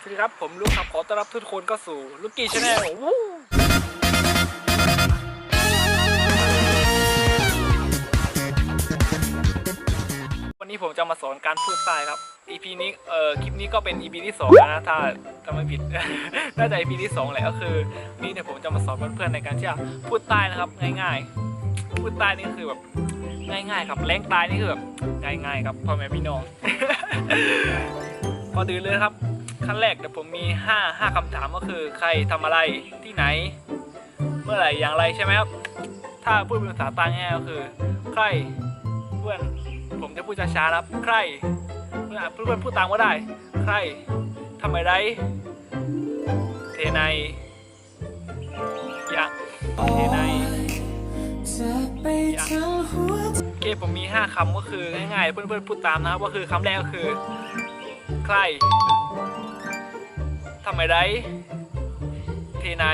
สวัสดีครับ ผมลูกครับขอต้อนรับทุกคนเข้าสู่ลูกกี้ชาแนลวันนี้ผมจะมาสอนการพูดใต้ครับ EP นี้เอ่อคลิปนี้ก็เป็น EP ที่สองแล้วนะถ้าถ้าไม่ผิด น่าจะ EP ที่สองแหละก็คือนี่เนี่ยผมจะมาสอนเพื่อนๆในการที่จะพูดใต้นะครับ ง่ายๆ พูดใต้นี่คือแบบง่ายๆครับแรงใต้นี่คือแบบง่ายๆครับพ่อแม่พี่น้องก่อนอื่นเลยครับ ขั้นแรกเดี๋ยวผมมี 5 5คำถามก็คือใครทำอะไรที่ไหน เมื่อไหร่อย่างไรใช่ไหมครับ ถ้าพูดเป็นภาษาใต้ง่ายก็คือ ใครเพื่อนผมจะพูดช้าๆนะครับ ใครเพื่อนเพื่อนพูดตามก็ได้ ใครทำอะไรเทในอย่างเทในโอเคผมมี 5คำก็คือง่ายๆ เพื่อนๆพูดตามนะครับก็คือคำแรกก็คือ ใคร ทำไมได้เทใน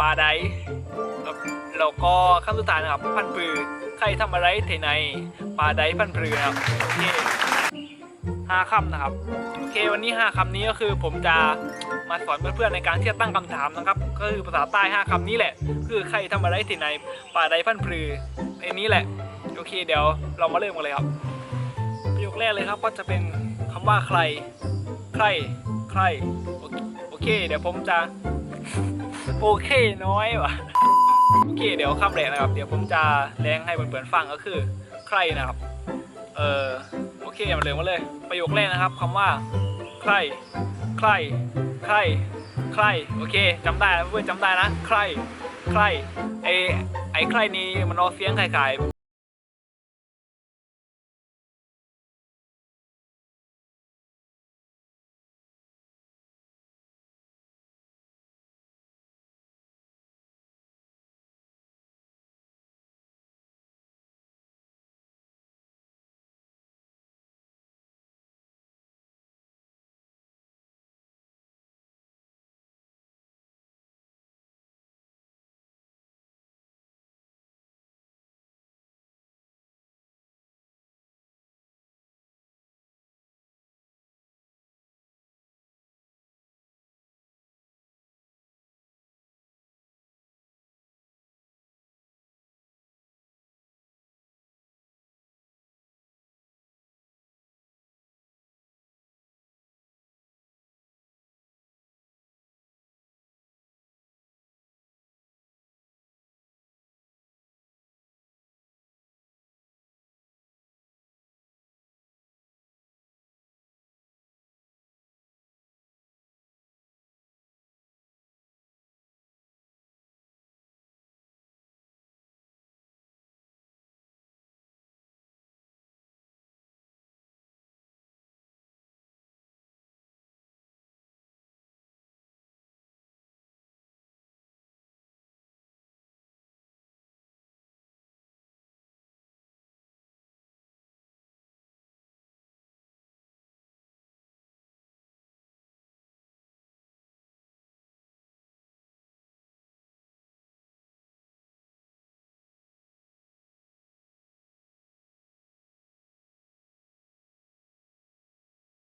ปลาไดแล้วแล้วก็คำสุดท้ายนะครับพันปือใครทำอะไรเทในปลาไดพันปือครับโอเคห้าคำนะครับโอเควันนี้ห้าคำนี้ก็คือผมจะมาสอนเพื่อนๆในการที่จะตั้งคำถามนะครับ ก็คือภาษาใต้ห้าคำนี้แหละ คือใครทำอะไรเทในปลาไดพันปือในนี้แหละโอเคเดี๋ยวเรามาเริ่มกันเลยครับประโยคแรกเลยครับก็จะเป็นคำว่าใคร ใคร ใครโอเคโอเค เดี๋ยวผมจะ โอเคน้อยว่ะโอเค เดี๋ยวคำแรกนะครับ เดี๋ยวผมจะแรงให้เพื่อนๆฟังก็คือ ใครนะครับ เออโอเคมาเลยมาเลย ประโยคแรกนะครับคำว่า ใคร ใคร ใคร ใคร โอเคจำได้เพื่อนจำได้นะ ใคร ใคร ไอไอใครนี่มันออกเสียงคล้ายๆ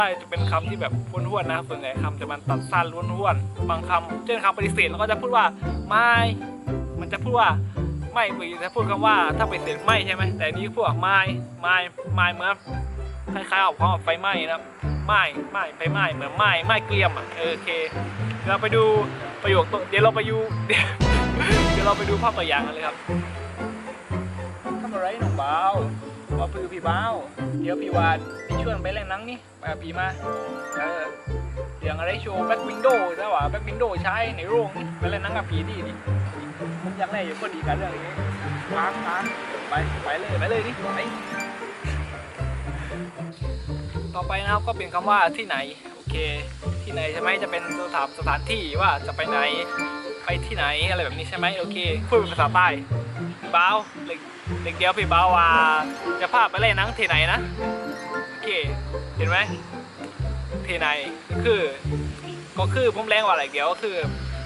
ใช่จะเป็นคำที่แบบห้วนๆนะครับส่วนใหญ่คำจะมันตัดสั้นห้วนๆบางคำเช่นคำปฏิเสธเราก็จะพูดว่าไม่มันจะพูดว่าไม่ปกติจะพูดคำว่าถ้าปฏิเสธไม่ใช่ไหมแต่นี้พูดว่าไม่ไม่ไม่เหมือนคล้ายๆออกความไฟไหม้นะครับไม่ไม่ไฟไหม้เหมือนไม่ไม่เกรียมอะเออโอเคเดี๋ยวเราไปดูประโยคตัวเดี๋ยวเราไปดูเดี๋ยวเราไปดูภาพตัวอย่างกันเลยครับทำอะไรน้องเบาว ว่าพือพี่เบาเดี๋ยวพี่วานพี่ชวนไปเล่นหนังนี่ไปกับพี่มาเออเรื่องอะไรโชว์แบ็ควินโดว์ใช่ป่ะแบ็ควินโดว์ใช้ในโรงนี่ไปเล่นหนังกับพี่ดีนี่ผมอยากได้อยู่คนดีกันเรื่องนี้ค้างค้างไปไปเลยไปเลยนี่ไปต่อไปนะครับก็เป็นคำว่าที่ไหนโอเค ที่ไหนใช่ไหมจะเป็นสถานสถานที่ว่าจะไปไหนไปที่ไหนอะไรแบบนี้ใช่ไหมโอเคพูดเป็นภาษาใต้ พี่บ้าเด็กเด็กเดียวพี่บ้าว่าจะพาไปเล่นหนังที่ไหนนะโอเคเห็นไหมที่ไหนคือ ก็คือผมแรงว่าอะไรเดียวก็คือ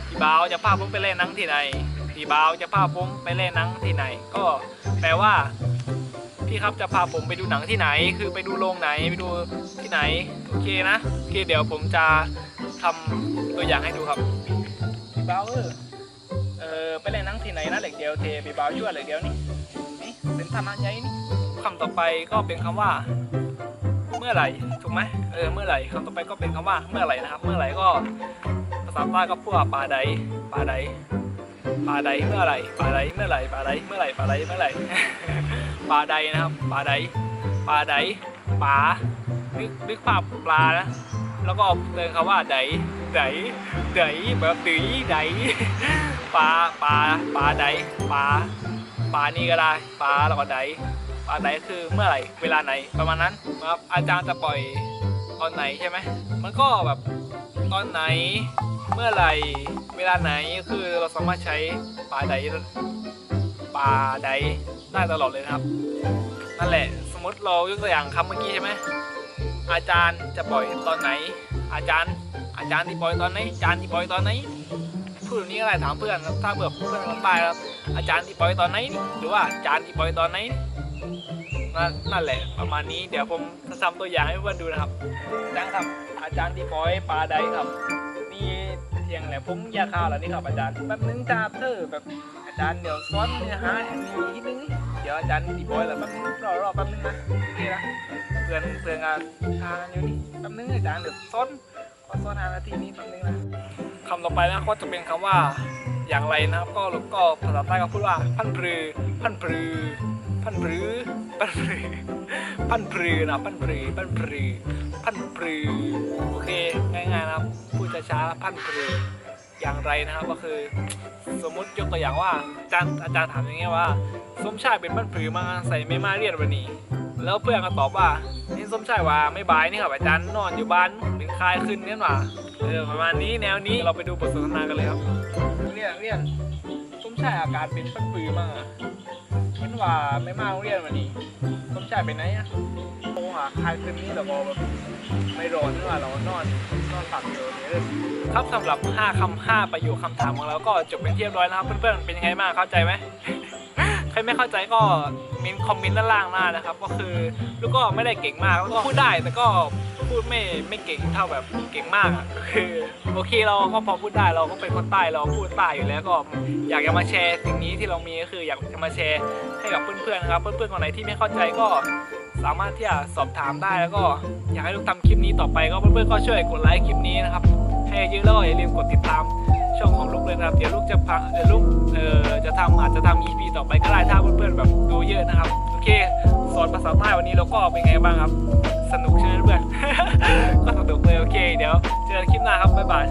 พี่บ้าจะพาผมไปเล่นหนังที่ไหนพี่บ้าจะพาผมไปเล่นหนังที่ไหน ก็แปลว่า พี่ครับจะพาผมไปดูหนังที่ไหน คือไปดูโรงไหนไปดูที่ไหนโอเคนะโอเคเดี๋ยวผมจะทำตัวอย่างให้ดูครับพี่เบาเออ ออไปเล่นหนังที่ไหนนะเหล็กเดียวเทพี่เบาช่วยเหล็กเดียวนี่นี่เป็นฐานะใหญ่นี่คำต่อไปก็เป็นคำว่า เมื่อไหร่ถูกไหมเออเมื่อไหร่คำต่อไปก็เป็นคำว่าเมื่อไหร่นะครับ เมื่อไหร่ก็ภาษาใต้ก็พูดว่าปลาใดปลาใดปลาใดเมื่อไหร่ปลาใดเมื่อไหร่ปลาใดเมื่อไหร่ปลาใดเมื่อไหร่ปลาใดนะครับปลาใดปลาใดปลานึกนึกภาพปลานะแล้วก็เติมคำว่าไดไดไดแบบตีได ปลาปลาปลาไดปลาปลานี่ก็ได้ปลาแล้วก็ไดปลาไดคือเมื่อไหร่เวลาไหนประมาณนั้นนะครับอาจารย์จะปล่อยตอนไหนใช่ไหมมันก็แบบตอนไหนเมื่อไหร่เวลาไหนก็คือเราสามารถใช้ปลาไดปลาไดได้ตลอดเลยครับนั่นแหละสมมติเรายกตัวอย่างคำเมื่อกี้ใช่ไหมอาจารย์จะปล่อยตอนไหน อาจารย์ อาจารย์ที่ปล่อยตอนไหนอาจารย์ที่ปล่อยตอนไหน พูดแบบนี้ก็ได้ถามเพื่อนครับถ้าเบื่อเพื่อนคนใต้ครับอาจารย์ที่ปล่อยตอนไหนหรือว่าอาจารย์ที่ปล่อยตอนไหนนั่นนั่นแหละประมาณนี้เดี๋ยวผมจะทำตัวอย่างให้เพื่อนดูนะครับดังครับอาจารย์ที่ปล่อยปลาใดครับนี่เทียงแหละผมยาข่าวแล้วนี่ครับอาจารย์แบบนึงจ้าเธอแบบอาจารย์เดี๋ยวซ้อนเนื้อหาอันนี้นิดนึงเดี๋ยวอาจารย์ที่ปล่อยแล้วแป๊บนึงรอรอแป๊บนึงนะนี่นะเพื่อนเพื่อนงานทานอยู่นี่แป๊บนึงอาจารย์เดี๋ยวซ้อนขอซ้อนหานาทีนี้แป๊บนึงนะ คำต่อไปนะก็จะเป็นคำว่าอย่างไรนะครับ ก็ก็ภาษาใต้ก็พูดว่าพันปรือพันปรือพันปรือพันปรือพันปรือนะพันปรือพันปรือพันปรือโอเคง่ายๆนะครับพูดช้าๆพันปรืออย่างไรนะครับก็คือ สมมุติยกตัวอย่างว่าอาจารย์อาจารย์ถามอย่างเงี้ยว่าสมชายเป็นพันปรือมาใส่ไม่มาเรียนวันนี้ แล้วเพื่อนก็ตอบว่านี่สมชายว่าไม่บายนี่ครับอาจารย์นอนอยู่บ้านเป็นคลายขึ้นเนี่ยหว่าเออประมาณนี้แนวนี้เราไปดูบทสนทนากันเลยครับเรียนเรียนสมชายอาการเป็นปันปือมากอะเห็นว่าไม่มาโรงเรียนวันนี้สมชายไปไหนอะโอ้หาคลายขึ้นนี่เราก็แบบไม่ร้อนนี่หว่าเรานอนนอนฝักอยู่นี่เลยครับสำหรับ 5คำ5ประโยคคำถามของเราก็จบเป็นที่เรียบร้อยแล้วครับเพื่อนๆเป็นยังไงบ้างเข้าใจไหมใครไม่เข้าใจก็มินคอมเมนต์ด้านล่างหน้านะครับ ก็คือลูกก็ไม่ได้เก่งมากแล้วก็พูดได้แต่ก็พูดไม่ไม่เก่งเท่าแบบเก่งมากอะคือโอเคเราก็พอพูดได้เราก็เป็นคนใต้เราพูดใต้อยู่แล้วก็อยากจะมาแชร์สิ่งนี้ที่เรามีก็คืออยากจะมาแชร์ให้กับเพื่อนๆนะครับ เพื่อนๆคนไหนที่ไม่เข้าใจก็สามารถที่จะสอบถามได้แล้วก็อยากให้ลูกทำคลิปนี้ต่อไปก็เพื่อนๆก็ช่วยกดไลค์คลิปนี้นะครับให้เยอะแล้วก็อย่าลืมกดติดตาม ช่องของลูกเลยนะครับ เดี๋ยวลูกจะพาเดี๋ยวลูกเอ่อจะทำอาจจะทำ EP ต่อไปก็ได้ถ้าเพื่อนๆแบบดูเยอะนะครับ โอเค สอนภาษาใต้วันนี้เราก็เป็นไงบ้างครับ สนุกใช่ไหมเพื่อน ก็สนุกเลยโอเค เดี๋ยวเจอกันคลิปหน้าครับบ๊ายบาย